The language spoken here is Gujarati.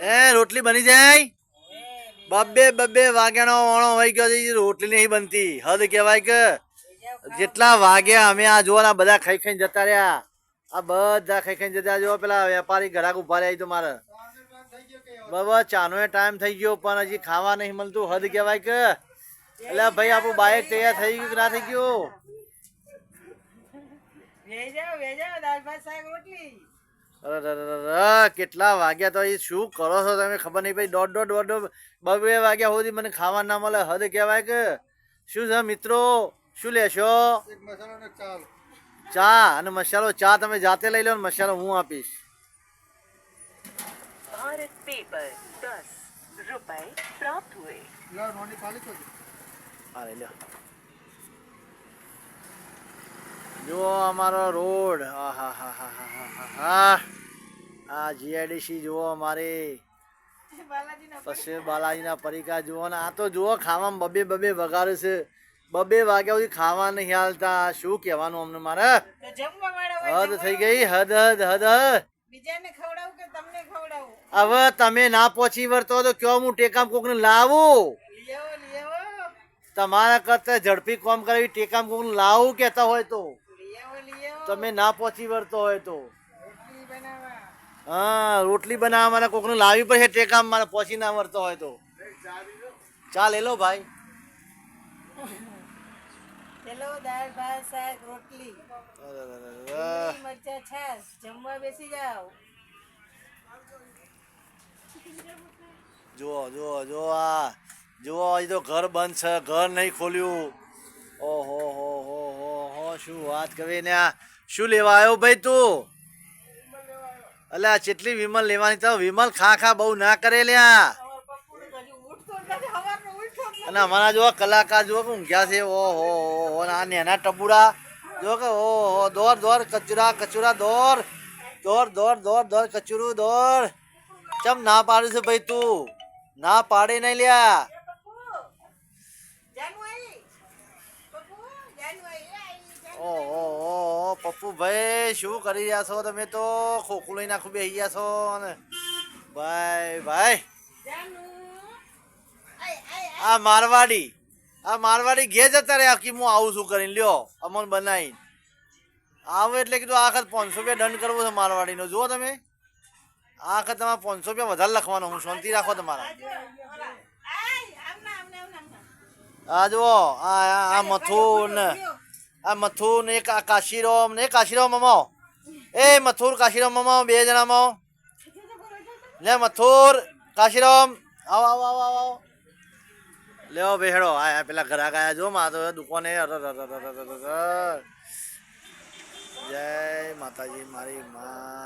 એ, રોટલી બની જાય? બબ્બે બબ્બે વાગ્યાનો વણો વહી ગયો છે રોટલી નહીં બનતી. હદ કહેવાય કે. જેટલા વાગ્યા અમે આ જોવા ના બધા ખાઈ ખાઈને જતા રહ્યા. આ બધા ખાઈ ખાઈને જતા જો પેલા વેપારી ઘરાક ઊભા રહ્યા તો મારે. બાબા ચાનો ટાઈમ થઈ ગયો, પણ હજી ખાવા નહીં મળતું. હદ કહેવાય કે. એટલે ભાઈ, આપણું બાઈક તૈયાર થઈ ગયું કે ના થઈ ગયું? રોટલી. કેટલા વાગ્યા તો એ શું કરો છો તમે? ખબર નહીં ભાઈ દોઢ દોઢ દોઢ બ બે વાગ્યા સુધી મને ખાવા ના મળે. હદ કહેવાય કે? શું છે મિત્રો? શું લેશો? ચા અને મસાલો. ચા તમે જાતે લઈ લો ને મસાલો હું આપીશ. જુઓ અમારો રોડ. હા હા હા હા હા હા હા. આ જીઆઈડીસી જુઓ અમારે. પછી બાલાજીના પરીકા જુઓ ને આ તો જુઓ ખાવામાં બબે બબે વગાડે છે. બબે વાગ્યા સુધી ખાવા નહીં હાલતા. શું કહેવાનું અમને મારે? હદ થઈ ગઈ હદ હદ હદ હવે તમે ના પહોંચી વળતો તો કયો હું ટેકામ લાવું? આવો લઈ આવો તમારા કરતા ઝડપી કોમ કરાવી ટેકામ કોક લાવું કહેતા હોય તો. તમે ના પહોંચી વળતો હોય તો. હા રોટલી બનાવવા મારે કોકને લાવી પડશે ટેકામ મારે પહોંચી ના મળતો હોય તો. ચા લે લો ભાઈ. ચલો દાળ ભાત શાક રોટલી. મરચા છાશ જમવા બેસી જાઓ. જુઓ જુઓ જુઓ આ. જુઓ હજી તો ઘર બંધ છે ઘર નહીં ખોલ્યું. ઓહો હો હો હો હો શું વાત કરી ને આ. શું લેવા આવ્યો ભાઈ તું? અલ્યા ચેટલી વિમલ લેવાની તો વિમલ ખા ખા બહુ ના કરે લ્યા અને અમારા જો કલાકાર જો ઊંઘ્યા છે. ઓહો હો હો ને આ નેના ટપુડા જો કે ઓહો દોર દોર કચરા કચુરા દોર. દોર દોર દોર દોર કચરું દોર. ચમ ના પાડું છે ભાઈ તું? ના પાડે નહીં લ્યા ઓહો ઓહો ભાઈ, શું કરી રહ્યા છો તમે તો? ખોખું લઈ નાખું બેસી ગયા છો ને ભાઈ ભાઈ. આ મારવાડી આ મારવાડી ઘે જતા રહ્યા કે હું આવું છું કરીને, લ્યો, અમન બનાવીને. આવું એટલે કીધું આ વખત પાંચસો રૂપિયા દંડ કરવો છે મારવાડીનો. જુઓ તમે. આ વખત તમારે પાંચસો રૂપિયા વધારે લખવાનો, હું શાંતિ રાખો તમારા. આ જુઓ, આ આ- આ ને આ મથુર ને કાશીરામ ને કાશીરામ મમો. એ મથુર, કાશીરામ મમો, બે મો લે મથુર, કાશીરામ, આવો આવો આવો આવો લેવો બેહડો, આ પેલા ઘરાક આયા જો મા તો દુકાને. જય માતાજી, મારી માં.